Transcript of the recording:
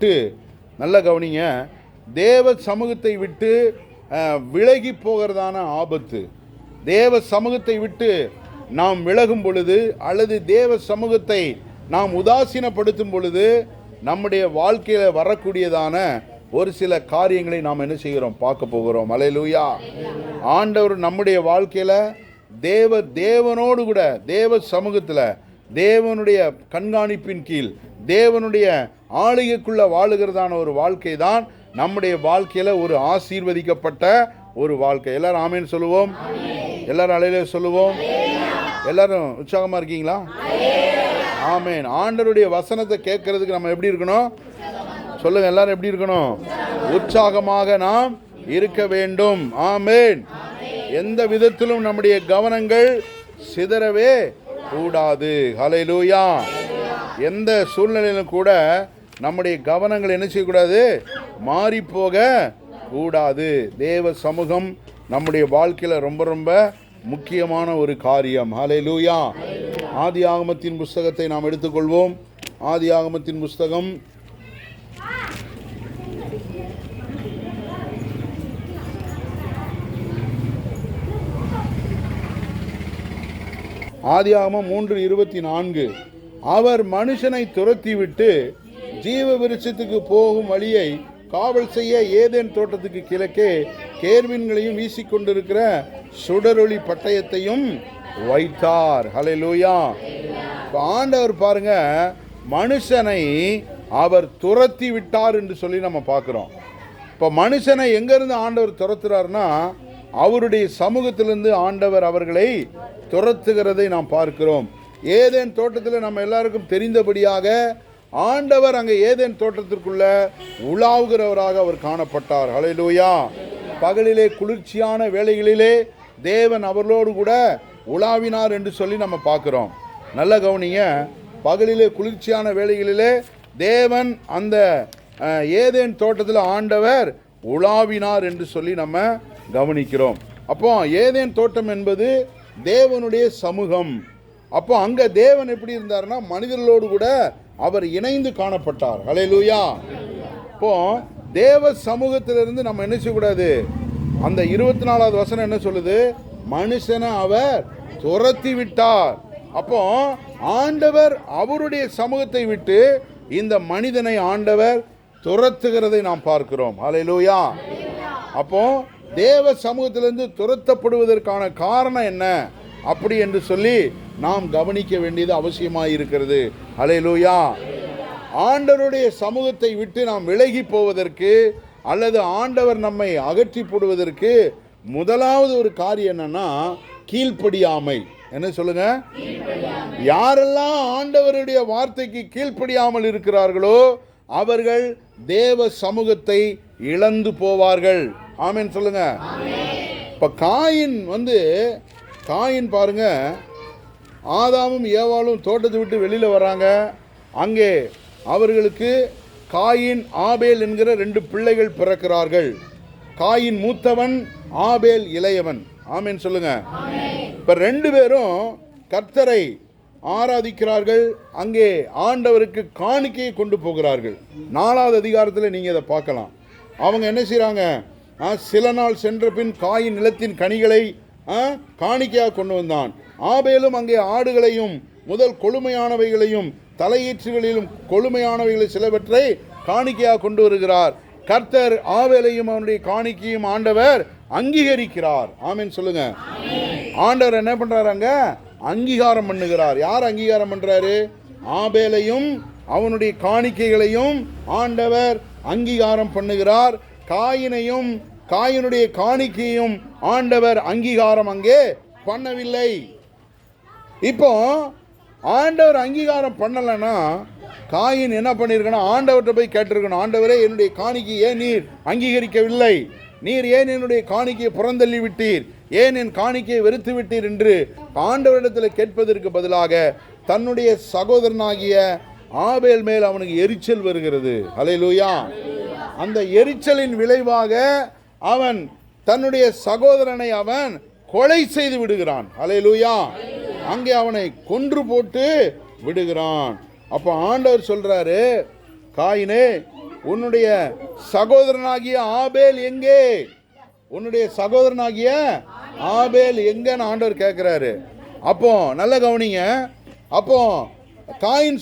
விட்டு நல்ல கவனிங்க தேவ சமூகத்தை விட்டு விலகி போகிறதான ஆபத்து. தேவ சமூகத்தை விட்டு நாம் விலகும் பொழுது அல்லது தேவ சமூகத்தை நாம் உதாசீனப்படுத்தும் பொழுது நம்முடைய வாழ்க்கையில் வரக்கூடியதான ஒரு சில காரியங்களை நாம் என்ன செய்கிறோம்? பார்க்க போகிறோம். அலையலூயா. ஆண்டவர் நம்முடைய வாழ்க்கையில் தேவ தேவனோடு கூட தேவ சமூகத்தில் தேவனுடைய கண்காணிப்பின் கீழ் தேவனுடைய ஆளுகைக்குள்ளே வாழுகிறதான ஒரு வாழ்க்கை தான் நம்முடைய வாழ்க்கையில் ஒரு ஆசீர்வதிக்கப்பட்ட ஒரு வாழ்க்கை. எல்லாரும் ஆமேன்னு சொல்லுவோம். எல்லாரும் அலையில சொல்லுவோம். எல்லாரும் உற்சாகமாக இருக்கீங்களா? ஆமேன். ஆண்டருடைய வசனத்தை கேட்கறதுக்கு நம்ம எப்படி இருக்கணும்? சொல்லுங்க எல்லாரும் எப்படி இருக்கணும்? உற்சாகமாக நாம் இருக்க வேண்டும். ஆமேன். எந்த விதத்திலும் நம்முடைய கவனங்கள் சிதறவே கூடாது. ஹalleluya. எந்த சூழ்நிலையிலும் கூட நம்முடைய கவனங்கள் என்ன செய்யக்கூடாது? மாறி போக கூடாது. தேவ சமூகம் நம்முடைய வாழ்க்கையில் ரொம்ப ரொம்ப முக்கியமான ஒரு காரியம். ஹalleluya ஆதி ஆகமத்தின் புஸ்தகத்தை நாம் எடுத்துக்கொள்வோம். ஆதி ஆகமத்தின் புஸ்தகம். ஆதியாகமம் மூன்று இருபத்தி நான்கு. அவர் மனுஷனை துரத்திவிட்டு ஜீவ விருட்சத்துக்கு போகும் வழியை காவல் செய்ய ஏதேன் தோட்டத்துக்கு கிழக்கே கேர்வின்களையும் வீசிக்கொண்டிருக்கிற சுடரொளி பட்டயத்தையும் வைத்தார். ஹalleluya. இப்போ ஆண்டவர் பாருங்க மனுஷனை அவர் துரத்தி விட்டார் என்று சொல்லி நம்ம பார்க்குறோம். இப்போ மனுஷனை எங்கேருந்து ஆண்டவர் துரத்துறாருன்னா அவருடைய சமூகத்திலிருந்து ஆண்டவர் அவர்களை துரத்துகிறதை நாம் பார்க்கிறோம். ஏதேன் தோட்டத்தில் நம்ம எல்லாருக்கும் தெரிந்தபடியாக ஆண்டவர் அங்கே ஏதேன் தோட்டத்திற்குள்ள உலாவுகிறவராக அவர் காணப்பட்டார். ஹalleluya பகலிலே குளிர்ச்சியான வேலைகளிலே தேவன் அவர்களோடு கூட உலாவினார் என்று சொல்லி நம்ம பார்க்குறோம். நல்ல கவனிங்க பகலிலே குளிர்ச்சியான வேலைகளிலே தேவன் அந்த ஏதேன் தோட்டத்தில் ஆண்டவர் உலாவினார் என்று சொல்லி நம்ம கவனிக்கிறோம். அப்போ ஏதேன் தோட்டம் என்பது தேவனுடைய சமூகம். அப்போ அங்கே தேவன் எப்படி இருந்தார்னா மனிதர்களோடு கூட அவர் இணைந்து காணப்பட்டார். ஹalleluya இப்போ தேவ சமூகத்திலிருந்து நம்ம என்ன செய்யக்கூடாது? அந்த இருபத்தி நாலாவது வசனம் என்ன சொல்லுது? மனுஷனை அவர் துரத்தி விட்டார். அப்போ ஆண்டவர் அவருடைய சமூகத்தை விட்டு இந்த மனிதனை ஆண்டவர் துரத்துகிறதை நாம் பார்க்கிறோம். ஹalleluya அப்போ தேவ சமூகத்திலிருந்து துரத்தப்படுவதற்கான காரணம் என்ன? அப்படி என்று சொல்லி நாம் கவனிக்க வேண்டியது அவசியமாக இருக்கிறது. ஹalleluya ஆண்டவருடைய சமூகத்தை விட்டு நாம் விலகி போவதற்கு அல்லது ஆண்டவர் நம்மை அகற்றி போடுவதற்கு முதலாவது ஒரு காரியம் என்னன்னா கீழ்ப்படியாமை. என்ன சொல்லுங்க? யாரெல்லாம் ஆண்டவருடைய வார்த்தைக்கு கீழ்ப்படியாமல் இருக்கிறார்களோ அவர்கள் தேவ சமூகத்தை இழந்து போவார்கள். ஆமென் சொல்லுங்க. இப்ப காயின் வந்து காயின் பாருங்க. ஆதாமும் ஏவாளும் தோட்டத்தை விட்டு வெளியில் வராங்க. அங்கே அவர்களுக்கு காயின் ஆபேல் என்கிற ரெண்டு பிள்ளைகள் பிறக்கிறார்கள். காயின் மூத்தவன் ஆபேல் இளையவன். ஆமேன் சொல்லுங்க. இப்போ ரெண்டு பேரும் கர்த்தரை ஆராதிக்கிறார்கள். அங்கே ஆண்டவருக்கு காணிக்கையை கொண்டு போகிறார்கள். நாலாவது அதிகாரத்தில் நீங்கள் இதை பார்க்கலாம். அவங்க என்ன செய்கிறாங்க சில நாள் சென்ற பின் காயின் நிலத்தின் கனிகளை காணிக்கையாக கொண்டு வந்தான். ஆபேலும் அங்கே ஆடுகளையும் முதல் கொழுமையானவைகளையும் தலையீற்றுகளிலும் கொழுமையானவைகளை சிலவற்றை காணிக்கையாக கொண்டு வருகிறார். கர்த்தர் ஆவேலையும் அவனுடைய காணிக்கையும் ஆண்டவர் அங்கீகரிக்கிறார். ஆமீன் சொல்லுங்க. ஆண்டவர் என்ன பண்றாருங்க அங்கீகாரம் பண்ணுகிறார். யார் அங்கீகாரம் பண்றாரு? ஆபேலையும் அவனுடைய காணிக்கைகளையும் ஆண்டவர் அங்கீகாரம் பண்ணுகிறார். காயினையும் காயினுடைய காணிக்கையும் ஆண்டவர் அங்கீகாரம் அங்கே பண்ணவில்லை. இப்போ ஆண்டவர் அங்கீகாரம் பண்ணலைன்னா காயின் என்ன பண்ணியிருக்கணும் ஆண்டவர்கிட்ட போய் கேட்டிருக்கணும். ஆண்டவரே என்னுடைய காணிக்கை ஏன் நீர் அங்கீகரிக்கவில்லை. நீர் ஏன் என்னுடைய காணிக்கையை புறந்தள்ளி விட்டீர்? ஏன் என் காணிக்கையை வெறுத்து விட்டீர் என்று ஆண்டவரிடத்தில் கேட்பதற்கு பதிலாக தன்னுடைய சகோதரனாகிய ஆபேல் மேல் அவனுக்கு எரிச்சல் வருகிறது. அலையிலூயா அந்த எரிச்சலின் விளைவாக அவன் தன்னுடைய சகோதரனை அவன் கொலை செய்து விடுகிறான். ஹalleluya. அங்கே அவனை கொன்று போட்டு விடுகிறான். அப்போ ஆண்டவர் சொல்றாரு காயினே உன்னுடைய சகோதரனாகிய ஆபேல் எங்கே? உன்னுடைய சகோதரனாகிய ஆபேல் எங்கன்னு ஆண்டவர் கேட்குறாரு. அப்போ நல்ல கவனிங்க. அப்போ காயின்